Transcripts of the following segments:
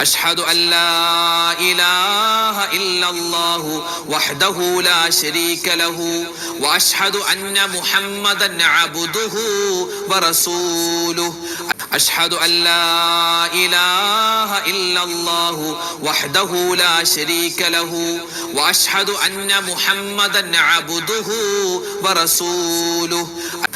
أشهد أن لا إله إلا الله وحده لا شريك له وأشهد أن محمدا عبده ورسوله. أشهد أن لا إله إلا الله وحده لا شريك له وأشهد أن محمدا عبده ورسوله.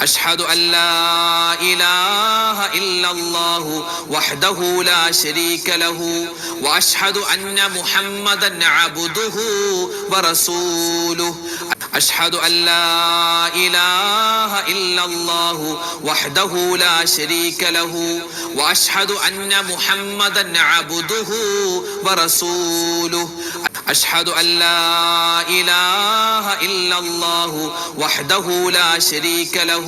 أشهد أن لا إله إلا الله وحده لا شريك له وأشهد أن محمدا عبده ورسوله. أشهد أن لا إله إلا الله وحده لا شريك له وأشهد أن محمدا عبده ورسوله. أشهد أن لا إله إلا الله وحده لا شريك له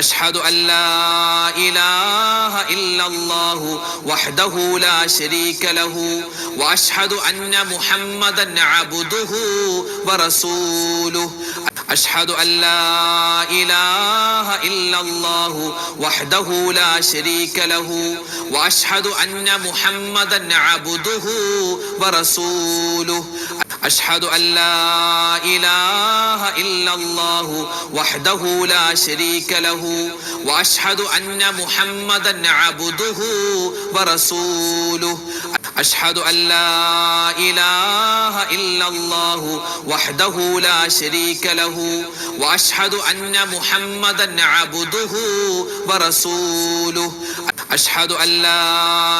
أشهد أن لا إله إلا الله وحده لا شريك له وأشهد أن محمدا عبده ورسوله. أشهد أن لا إله إلا الله وحده لا شريك له وأشهد أن محمدا عبده ورسوله. أشهد أن لا إله إلا الله وحده لا شريك له وأشهد أن محمدا عبده ورسوله. أشهد أن لا إله إلا الله وحده لا شريك له وأشهد أن محمدا عبده ورسوله. أشهد أن لا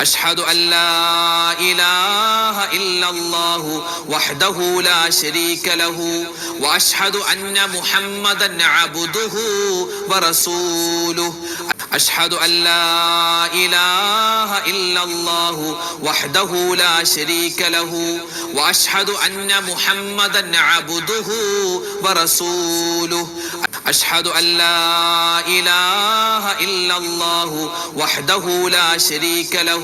أشهد أن لا إله إلا الله وحده لا شريك له وأشهد أن محمدا عبده ورسوله. أشهد أن لا إله إلا الله وحده لا شريك له وأشهد أن محمدا عبده ورسوله. أشهد أن لا إله إلا الله وحده لا شريك له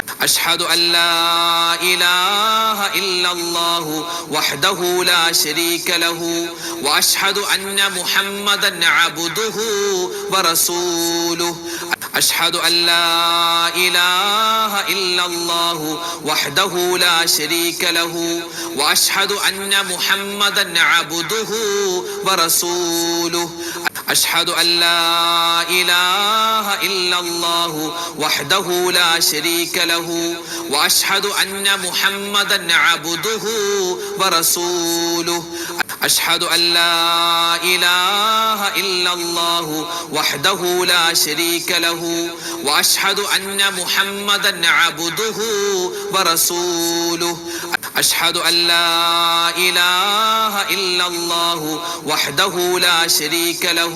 أشهد أن لا إله إلا الله وحده لا شريك له وأشهد أن محمدا عبده ورسوله. أشهد أن لا إله إلا الله وحده لا شريك له وأشهد أن محمدا عبده ورسوله. أشهد أن لا إله إلا الله وحده لا شريك له وأشهد أن محمدا عبده ورسوله. أشهد أن لا إله إلا الله وحده لا شريك له وأشهد أن محمدا عبده ورسوله. أشهد أن لا إله إلا الله وحده لا شريك له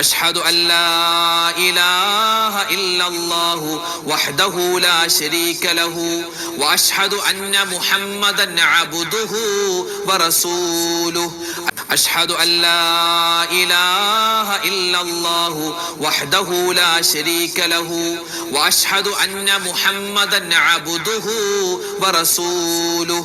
أشهد أن لا إله إلا الله وحده لا شريك له وأشهد أن محمدا عبده ورسوله. أشهد أن لا إله إلا الله وحده لا شريك له وأشهد أن محمدا عبده ورسوله.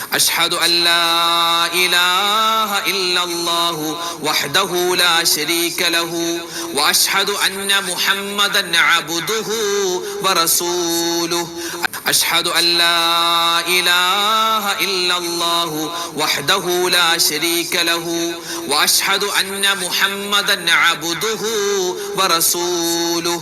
أشهد أن لا إله إلا الله وحده لا شريك له وأشهد أن محمدا عبده ورسوله. أشهد أن لا إله إلا الله وحده لا شريك له وأشهد أن محمدا عبده ورسوله.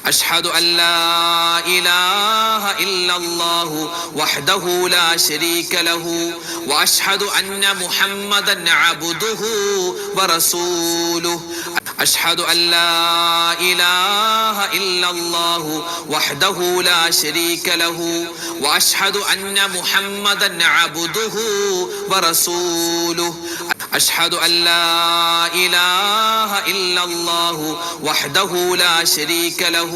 أشهد أن لا إله إلا الله وحده لا شريك له وأشهد أن محمدا عبده ورسوله. أشهد أن لا إله إلا الله وحده لا شريك له وأشهد أن محمدا عبده ورسوله. أشهد أن لا إله إلا الله وحده لا شريك له